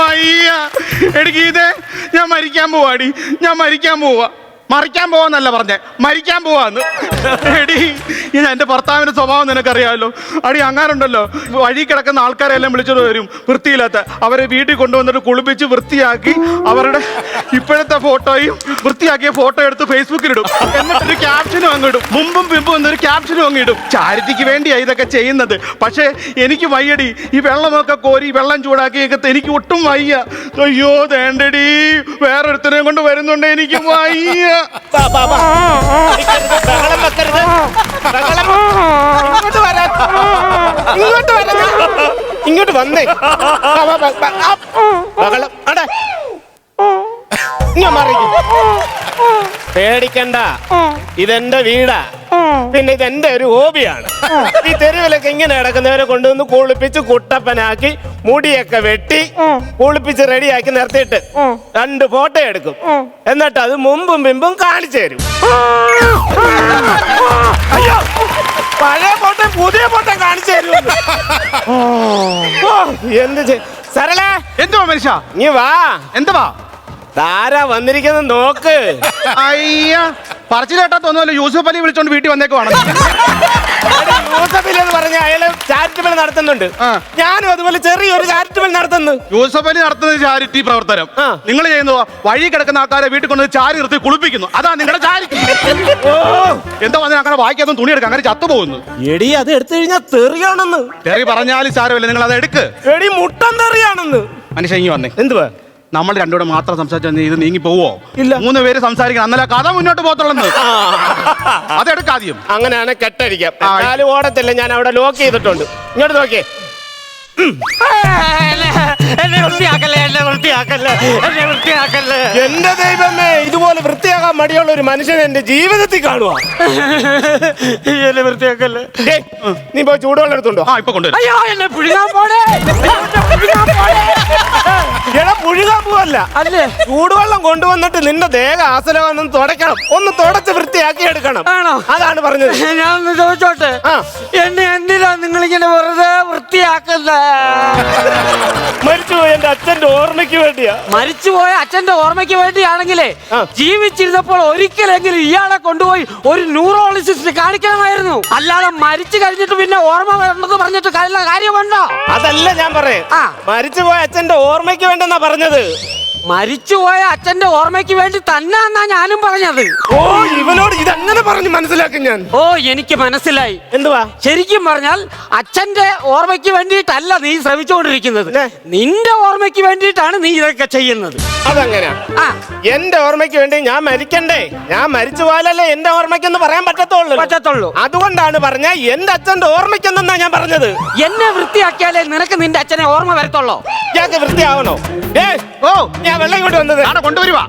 വയ്യ എനിക്ക് ഇത് ഞാൻ മരിക്കാൻ പോവാടി ഞാൻ മരിക്കാൻ പോവാ. മറിക്കാൻ പോവാന്നല്ല പറഞ്ഞേ. മരിക്കാൻ പോവാന്ന്. എടി ഇത് എന്റെ ഭർത്താവിന്റെ സ്വഭാവം നിനക്കറിയാമല്ലോ. അടി അങ്ങാനുണ്ടല്ലോ വഴി കിടക്കുന്ന ആൾക്കാരെല്ലാം എല്ലാം വിളിച്ചോണ്ട് വരും. വൃത്തിയില്ലാത്ത. അവരെ വീട്ടിൽ കൊണ്ടുവന്നിട്ട് കുളിപ്പിച്ച് വൃത്തിയാക്കി അവരുടെ ഇപ്പോഴത്തെ ഫോട്ടോയും വൃത്തിയാക്കിയ ഫോട്ടോ എടുത്ത് ഫേസ്ബുക്കിൽ ഫേസ്ബുക്കിലിടും. എന്നിട്ടൊരു ക്യാപ്ഷനും അങ്ങിടും മുമ്പും പിമ്പും എന്നൊരു ക്യാപ്ഷനും അങ്ങിടും ചാരിറ്റിക്ക് വേണ്ടിയാണ് ഇതൊക്കെ ചെയ്യുന്നത്. പക്ഷേ എനിക്ക് വയ്യടി. ഈ വെള്ളമൊക്കെ കോരി വെള്ളം ചൂടാക്കിയൊക്കെ എനിക്ക് ഒട്ടും വയ്യ. അയ്യോ വേണ്ടടി. വേറൊരുത്തനെ കൊണ്ട് വരുന്നുണ്ട്. എനിക്ക് വയ്യ. ബഹളം വെക്കരുത്. ബഹളം. ഇങ്ങോട്ട് വരാൻ. ഇങ്ങോട്ട് വരാൻ. ഇങ്ങോട്ട് വന്നേ. ബഹളം. അടേ. പേടിക്കണ്ട. ഇതെന്റെ വീടാ. പിന്നെ ഇത് എന്റെ ഒരു ഹോബിയാണ്. ഈ തെരുവിലൊക്കെ ഇങ്ങനെ കിടക്കുന്നവരെ കൊണ്ടുവന്ന് കുളിപ്പിച്ച് കുട്ടപ്പനാക്കി മുടിയൊക്കെ വെട്ടി കുളിപ്പിച്ച് റെഡിയാക്കി നിർത്തിയിട്ട് രണ്ട് ഫോട്ടോ എടുക്കും. എന്നിട്ട് അത് മുമ്പും പിമ്പും കാണിച്ചു തരും. അയ്യോ. പഴയ ഫോട്ടോ പുതിയ ഫോട്ടോ കാണിച്ചു തരും. എന്ത് ചെയ്- എന്തോ എന്തുവാ മനുഷ്യ? നീ വാ. എന്തുവാ? താരാ വന്നിരിക്കുന്നത്? നോക്ക്. അയ്യ. പറച്ചിൽ കേട്ടാ തോന്നുമല്ലോ യൂസുഫ് അലി വിളിച്ചോണ്ട് വീട്ടിൽ വന്നേക്കുവാണ് യൂസഫിൽ എന്ന് പറഞ്ഞ അയാൾ ചാരിറ്റബിൾ നടത്തുന്നുണ്ട്. ഞാനും അതുപോലെ ചെറിയൊരു ചാരിറ്റബിൾ നടത്തുന്നു. യൂസഫ് അലി നടത്തുന്ന ചാരിറ്റി പ്രവർത്തനം. നിങ്ങൾ ചെയ്യുന്നു വഴി കിടക്കുന്ന ആൾക്കാരെ വീട്ടിൽ കൊണ്ട് ചാരി നിർത്തി കുളിപ്പിക്കുന്നു. അതാ നിങ്ങളുടെ ചാരിറ്റി എന്താ പറഞ്ഞാൽ അങ്ങനെ വായിക്കാത്ത തുണി എടുക്കാം. അങ്ങനെ ചത്തു ചത്തുപോകുന്നു. എടി അത് എടുത്തു കഴിഞ്ഞാൽ തെറിയാണെന്ന്. തെറി പറഞ്ഞാലും സാരമില്ല. നിങ്ങൾ അത് എടുക്ക്. എടി മുട്ടൻ തെറിയാണെന്ന്. മനുഷ്യ ഇങ്ങി വന്നേ. എന്തുവാ? നമ്മൾ രണ്ടുകൂടെ മാത്രം സംസാരിച്ചു ഇത് നീങ്ങി പോവോ? ഇല്ല. മൂന്ന് പേര് സംസാരിക്കണം. അന്നല്ല കഥ മുന്നോട്ട് പോകത്തുള്ളന്ന്. അതെടുക്കാദ്യം അങ്ങനെയാണ് കെട്ടടിക്കാം. ഓടത്തില്ല. ഞാൻ അവിടെ ലോക്ക് ചെയ്തിട്ടുണ്ട്. ഇങ്ങോട്ട് നോക്കിയേ. എന്നെ വൃത്തിയാക്കല്ലേ എന്നെ വൃത്തിയാക്കല്ലേ എന്നെ വൃത്തിയാക്കല്ലേ. എന്റെ ദൈവമേ ഇതുപോലെ വൃത്തിയാകാൻ മടിയുള്ള ഒരു മനുഷ്യൻ എന്റെ ജീവിതത്തിൽ കാണുക എന്നെ വൃത്തിയാക്കല്ലേ. നീ പോയി ചൂടുവെള്ളം എടുത്തുണ്ടോ ആ ഇപ്പൊ കൊണ്ടുവരും. അയ്യോ എന്നെ പിഴുകാൻ പോണേ. അയ്യോ, എന്നെ പിഴുകാൻ പോണേ. എടാ പുഴുകാൻ പോവല്ല. അല്ലേ? ചൂടുവെള്ളം കൊണ്ടുവന്നിട്ട് നിന്റെ ദേഹ ആസനമൊന്നും തുടയ്ക്കണം. ഒന്ന് തുടച്ച് വൃത്തിയാക്കി എടുക്കണം. ആണോ? അതാണ് പറഞ്ഞത്. ഞാൻ ഒന്ന് ചോദിച്ചോട്ടെ? ആ. എന്നെ മരിച്ചുപോയി എന്റെ അച്ഛന്റെ ഓർമ്മയ്ക്ക് വേണ്ടിയാ. മരിച്ചുപോയ അച്ഛന്റെ ഓർമ്മയ്ക്ക് വേണ്ടിയാണെങ്കിലേ. ജീവിച്ചിരുന്നപ്പോൾ ഒരിക്കലെങ്കിലും ഇയാളെ കൊണ്ടുപോയി ഒരു ന്യൂറോളജിസ്റ്റ് കാണിക്കണമായിരുന്നു. അല്ലാതെ മരിച്ചു കഴിഞ്ഞിട്ട് പിന്നെ ഓർമ്മ വേണ്ടെന്ന് പറഞ്ഞിട്ട് കാര്യ- കാര്യമുണ്ടോ? അതല്ല ഞാൻ പറയേ. മരിച്ചുപോയ അച്ഛന്റെ ഓർമ്മയ്ക്ക് വേണ്ടെന്നാ പറഞ്ഞത്. മരിച്ചുപോയ അച്ഛന്റെ ഓർമ്മയ്ക്ക് വേണ്ടി തന്നെ ഞാനും പറഞ്ഞത്. ഓ ഇവനോട് ഇതങ്ങനെ പറഞ്ഞു മനസ്സിലാക്കി ഞാൻ. ഓ എനിക്ക് മനസ്സിലായി. എന്തുവാ? ശരിക്കും പറഞ്ഞാൽ അച്ഛന്റെ ഓർമ്മയ്ക്ക് വേണ്ടിയിട്ടല്ല നീ ശ്രമിച്ചുകൊണ്ടിരിക്കുന്നത്. നിന്റെ ഓർമ്മയ്ക്ക് വേണ്ടിയിട്ടാണ് നീ ഇതൊക്കെ ചെയ്യുന്നത്. അതങ്ങനെയാ ആ. എന്റെ ഓർമ്മയ്ക്ക് വേണ്ടി ഞാൻ മരിക്കണ്ടേ? ഞാൻ മരിച്ചു പോയാലല്ലേ എന്റെ ഓർമ്മയ്ക്കെന്ന് പറയാൻ പറ്റത്തുള്ളൂ. പറ്റത്തുള്ളൂ. അതുകൊണ്ടാണ് പറഞ്ഞ എന്റെ അച്ഛന്റെ ഓർമ്മയ്ക്കെന്നാ ഞാൻ പറഞ്ഞത്. എന്നെ വൃത്തിയാക്കിയാലേ നിനക്ക് നിന്റെ അച്ഛനെ ഓർമ്മ വരത്തുള്ളോ. ഞാൻ വൃത്തിയാവണോ? ഏ ഓ ഞാൻ വെള്ളം ഇങ്ങോട്ട് വന്നത്. ആടെ കൊണ്ടുവരുവാ?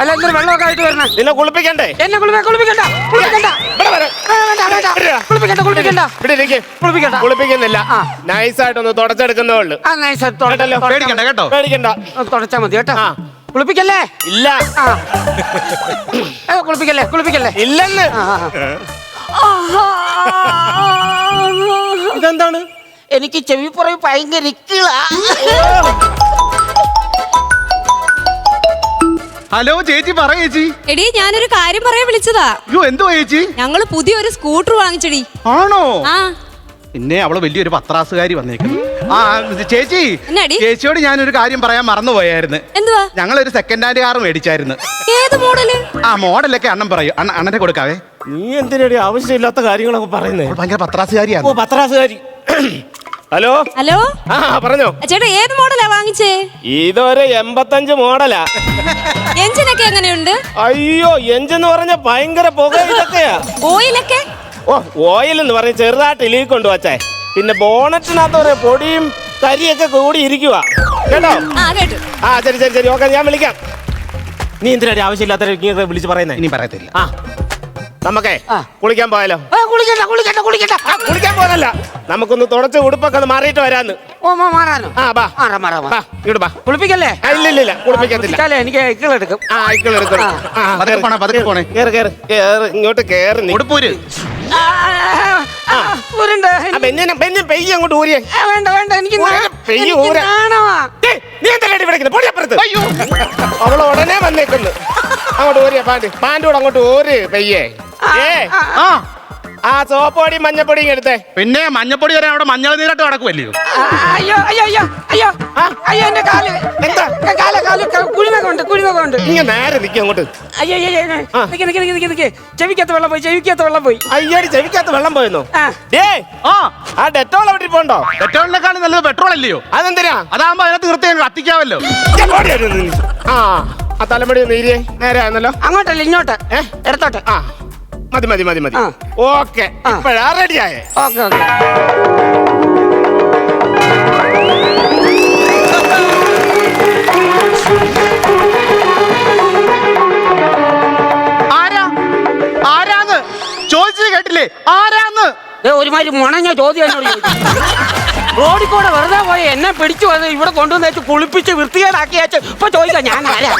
അല്ല എന്തൊരു വെള്ളമൊക്കെ ആയിട്ട് വരണേ. നിന്നെ കുളിപ്പിക്കണ്ടേ? എന്നെ കുളിപ്പ കുളിപ്പിക്കണ്ട കുളിപ്പിക്കണ്ട. ഇവിടെ വരെ. ആ, വേണ്ട വേണ്ട. കുളിപ്പിക്കണ്ട കുളിപ്പിക്കണ്ട. ഇവിടെ ഇരിക്ക്. കുളിപ്പിക്കണ്ട. കുളിപ്പിക്കുന്നില്ല. ആ. നൈസായിട്ടൊന്ന് തുടച്ചെടുക്കുന്നേ ഉള്ളു. ആ നൈസ് കേട്ടല്ലോ? പേടിക്കണ്ട കേട്ടോ? പേടിക്കണ്ട. തുടച്ചാ മതി കേട്ടോ? ആ. കുളിപ്പിക്കല്ലേ? ഇല്ല. ആ. ഏ, കുളിപ്പിക്കല്ലേ കുളിപ്പിക്കല്ലേ? ഇല്ലെന്ന്. ആ, ആ. ഇതെന്താണ്? എനിക്ക് ചെവി പുറകെ ഭയങ്കര ഇക്കിളാ. ഹലോ ചേച്ചി പറ ചേച്ചി. എടി ഞാനൊരു കാര്യം പറയാൻ വിളിച്ചതാ. അയ്യോ എന്തോ ചേച്ചി? ഞങ്ങൾ പുതിയൊരു സ്കൂട്ടർ വാങ്ങിച്ചടി. ആണോ? ആ. പിന്നെ അവൾ വലിയൊരു പത്രാസുകാരി വന്നേക്കുന്നു. ആ ചേച്ചി എന്നാടി? ചേച്ചിയോട് ഞാനൊരു കാര്യം പറയാൻ മറന്നുപോയായിരുന്നു. എന്തുവാ? ഒരു സെക്കൻഡ് ഹാൻഡ് കാർ മേടിച്ചായിരുന്നു. ഏത് മോഡൽ? ആ മോഡലൊക്കെ അണ്ണൻ പറയും. അണ്ണ അണ്ണനെ കൊടുക്കാവേ. നീ എന്തിനടി ആവശ്യമില്ലാത്ത കാര്യങ്ങളൊക്കെ പറയുന്നേ? അവൾ ഭയങ്കര ഓ പത്രാസുകാരിയാണ് പത്രാസുകാരി. ഹലോ? ഹലോ? ആ പറഞ്ഞോ. ചേട്ടാ ഏത് മോഡലാ വാങ്ങിച്ചേ? ഇതൊരു എൺപത്തഞ്ച് മോഡലാ. എഞ്ചിനൊക്കെ എങ്ങനെയുണ്ട്? അയ്യോ എഞ്ചിൻ എന്ന് പറഞ്ഞ ഭയങ്കര പുക ഇതൊക്കെയാ. ഓയിലൊക്കെ? ഓ ഓയിൽ എന്ന് പറഞ്ഞ ചെറുതായിട്ട് ഇലീ കൊണ്ടുവച്ചേ. പിന്നെ ബോണറ്റിനകത്ത് ഒരു പൊടിയും കരിയൊക്കെ കൂടി ഇരിക്കുക കേട്ടോ? ആ കേട്ടു. ആ ശരി ശരി ശരി. ഓക്കെ ഞാൻ വിളിക്കാം. നീ എന്തിനാ ആവശ്യമില്ലാത്ത വിളിച്ച് പറയുന്നേ? ഇനി പറയത്തില്ല. ആ നമുക്കേ കുളിക്കാൻ പോയാലോ? ഏ, കുളിക്കണ്ട കുളിക്കണ്ട ആ കുളിക്കാൻ പോകാനല്ല. നമുക്കൊന്ന് തുടച്ച് ഉടുപ്പൊക്കെ ഒന്ന് മാറിയിട്ട് വരാന്ന്. ഓ മാ- മാറാനോ? ആ ബാ. മാറാ മാറാ ബാ. ഇങ്ങോട്ട് ബാ. കുളിപ്പിക്കല്ലേ? ആ, ഇല്ല ഇല്ല ഇല്ല. കുളിപ്പിക്കത്തില്ല. കുളിപ്പിച്ചാലേ എനിക്ക് ഇക്കിളെടുക്കും ആ ഇക്കൾ എടുക്കണം ആ. പതുക്കെ പോണേ, പതുക്കെ പോണേ. കേറ് കേറ് കേറ് ഇങ്ങോട്ട് കേറ് നീ. ഉടുപ്പൂര് ഊരുണ്ട്. ആ ബെഞ്ഞിൻ പെയ്യ് അങ്ങോട്ട് ഊരിയേ. ആ, വേണ്ട വേണ്ട എനിക്ക് ഊര, നാ- പെയ്യ് എനിക്ക് ഊര. നാണമാ. ഏയ്, നീ നീ എന്താ റെഡി വിളിക്കുന്നത് പൊടി അപ്പുറത്ത്. അയ്യോ. അവൾ ഉടനെ വന്നേക്കുന്നു. അങ്ങോട്ട് ഓരിയ പാന്റ് പാന്റൂടെ അങ്ങോട്ട് ഓര് പയ്യേ. ഏ? ആ. ആ. സോപ്പൊടിയും മഞ്ഞപ്പൊടിയും എടുത്തേ. പിന്നെ മഞ്ഞപ്പൊടി വരെ അവിടെ മഞ്ഞൾ നീരട്ട് നടക്കുമല്ലയോ അയ്യോ അയ്യോ അയ്യോ അയ്യോ. ആ. അയ്യോ എന്റെ കാൽ. എന്താ? കാൽ കാൽ കുഴിനകൊണ്ട് കുഴിനകൊണ്ട് ഇങ്ങ നേരെ നിൽക്കും അങ്ങോട്ട്. അയ്യോ അയ്യോ ആ. നിക്ക് നിക്ക് നിക്ക് നിക്ക് നിക്ക്. ചെവിക്കകത്ത് വെള്ളം പോയി ചെവിക്കകത്ത് വെള്ളം പോയി. അയ്യോ ചെവിക്കകത്ത് വെള്ളം പോയെന്നോ? ഡേ ഏ ആ. ആ ഡെറ്റോൾ അവിടെ പോണ്ടോ? പെട്രോളിനെക്കാളും നല്ലത് പെട്രോൾ അല്ലയോ? അതെന്തിനാ? അതാകുമ്പോ അതിനകത്ത് നിർത്തി അങ്ങ് കത്തിക്കാവല്ലോ. ആ ആ തലമുടി നീരിയേ നേരെ ആയിരുന്നല്ലോ. അങ്ങോട്ടല്ല ഇങ്ങോട്ട്. ഏ? ഇടത്തോട്ട്. ആ. മതി മതി മതി മതി. ഓക്കെ. ഇപ്പോഴാ റെഡി റെഡിയായേ. Okay okay. കേട്ടില്ലേ? ആരാന്ന്? ഒരുമാതിരി മുണഞ്ഞ ചോദ്യം. റോഡിൽ കൂടെ വെറുതെ പോയി എന്നെ പിടിച്ചു വന്ന് ഇവിടെ കൊണ്ടുവന്ന് വെച്ച് കുളിപ്പിച്ച് വൃത്തിയാക്കി വെച്ച് ഇപ്പൊ ചോദിക്കാം ഞാൻ ആരാ?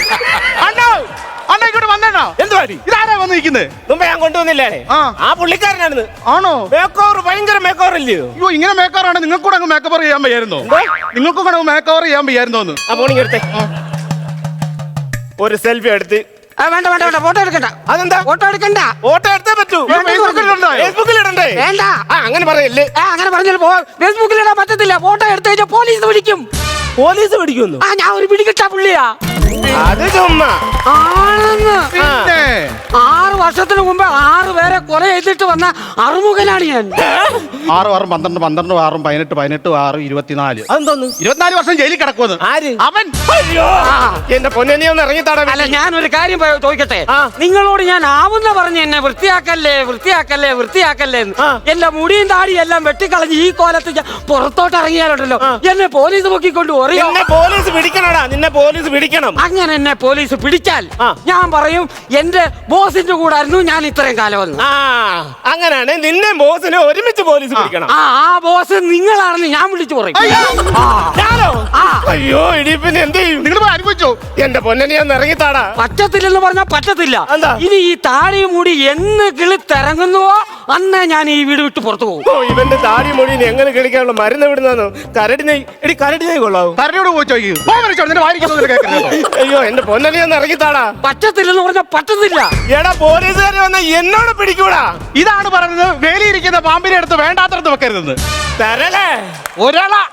അണ്ണോ ഇങ്ങോട്ട് വന്നേണോ എന്തുവാടി ഇതാരാ വന്നിരിക്കുന്നത് മുമ്പ് ഞാൻ കൊണ്ടുവന്നില്ലേ? ആ. പുള്ളിക്കാരനാണ് ആണോ? മേക്കോവർ ഭയങ്കര മേക്കോവർ ഇല്ലയോ അയ്യോ ഇങ്ങനെ മേക്കറാണ് നിങ്ങൾക്ക് കൂടെ അങ്ങ് മേക്കപ്പ് ചെയ്യാൻ വയ്യായിരുന്നോ? നിങ്ങൾക്കും കൂടെ മേക്കവർ ചെയ്യാൻ വയ്യായിരുന്നോ എന്ന്? ആ പോണിങ് എടുത്തേ ഒരു സെൽഫി എടുത്ത്. ആ, വേണ്ട വേണ്ട വേണ്ട ഫോട്ടോ എടുക്കണ്ട. അതെന്താ? ഫോട്ടോ എടുക്കണ്ട. ഫോട്ടോ എടുത്തേ പറ്റൂ ഇത് ഫേസ്ബുക്കിൽ ഇടണ്ടേ? ഫേസ്ബുക്കിൽ ഇടണ്ടേ വേണ്ട. ആ അങ്ങനെ പറയല്ലേ? ആ അങ്ങനെ പറഞ്ഞാൽ ഫേസ്ബുക്കിൽ ഇടാൻ പറ്റത്തില്ല. ഫോട്ടോ എടുത്തു കഴിഞ്ഞാൽ പോലീസ് പിടിക്കും പോലീസ് പിടിക്കുന്നു ആ ഞാൻ ഒരു പിടികിട്ട പുള്ളിയാ. അത് ചുമ്മാ. ആണെന്ന്. വർഷത്തിന് മുമ്പ് ആറ് പേരെ കൊല ചെയ്തിട്ട് വന്ന അറുമുഖനാണ് ഞാൻ. ആറ് ആറും പന്ത്രണ്ട് പന്ത്രണ്ട് ആറും പതിനെട്ട് പതിനെട്ട് ആറും ഇരുപത്തിനാല്. അതെന്തോന്ന്? ഇരുപത്തിനാല് വർഷം ജയിലിൽ കിടക്കുമെന്ന് ആര്? അവൻ. അയ്യോ! എന്റെ പൊന്നെ ഒന്ന് അല്ല ഞാൻ ഒരു കാര്യം പ- ചോദിക്കട്ടെ? ആ. നിങ്ങളോട് ഞാൻ ആവുന്ന പറഞ്ഞ് എന്നെ വൃത്തിയാക്കല്ലേ വൃത്തിയാക്കല്ലേ വൃത്തിയാക്കല്ലേ എന്ന്. ആ. എന്റെ മുടിയും താടിയും എല്ലാം വെട്ടിക്കളഞ്ഞ് ഈ കോലത്ത് ഞാൻ പുറത്തോട്ട് ഇറങ്ങിയാലുണ്ടല്ലോ. എന്നെ പോലീസ് പൊക്കിക്കൊണ്ട് നിന്നെ പോലീസ് പിടിക്കണടാ നിന്നെ പോലീസ് പിടിക്കണം. അങ്ങനെ എന്നെ പോലീസ് പിടിച്ചാൽ ആ. ഞാൻ പറയും എന്റെ ബോസിന്റെ കൂടെ ആയിരുന്നു ഞാൻ ഇത്രയും കാലം വന്നു. ആ അങ്ങനെയാണ് നിന്നെ ബോസിനെ ഒരുമിച്ച് പോലീസ് പിടിക്കണം. ആ ആ ബോസ് നിങ്ങളാണെന്ന് ഞാൻ വിളിച്ചു പറയും. ആ. ഞാനോ? ആ. അയ്യോ ഇനി പിന്നെ എന്ത് ചെയ്യും? നിങ്ങൾ അനുഭവിച്ചോ? എന്റെ പൊന്നെ ഒന്ന് ഇറങ്ങിത്താടാ. പറ്റത്തില്ലെന്ന് പറഞ്ഞാൽ പറ്റത്തില്ല. എന്താ? ഇനി ഈ താടിയും മൂടി എന്ന് കിളിത്തിറങ്ങുന്നുവോ? അന്നേ ഞാൻ ഈ വീട് വിട്ട് പുറത്തു പോകും. ഓ ഇവന്റെ താടി മൊഴി എങ്ങനെ കിളിക്കാനുള്ള മരുന്ന് വിടുന്നു കരടി നെയ് എടി കരടി കൊള്ളാവും കൊള്ളാവൂ. തരനോട് പോയി ചോദിക്കും. നിന്റെ കേൾക്കുന്നത് അയ്യോ എന്റെ പൊന്നെ ഒന്ന് ഇറങ്ങിത്താടാ. പറ്റത്തില്ലെന്ന് പറഞ്ഞാൽ പറ്റത്തില്ല. എടാ പോലീസുകാർ വന്ന എന്നോട് പിടിക്കൂടാ. ഇതാണ് പറഞ്ഞത്. വേലിയിരിക്കുന്ന പാമ്പിനെ എടുത്ത് വേണ്ടാത്തടത്ത് വെക്കരുതെന്ന്. തരലേ. ഒരാളാ.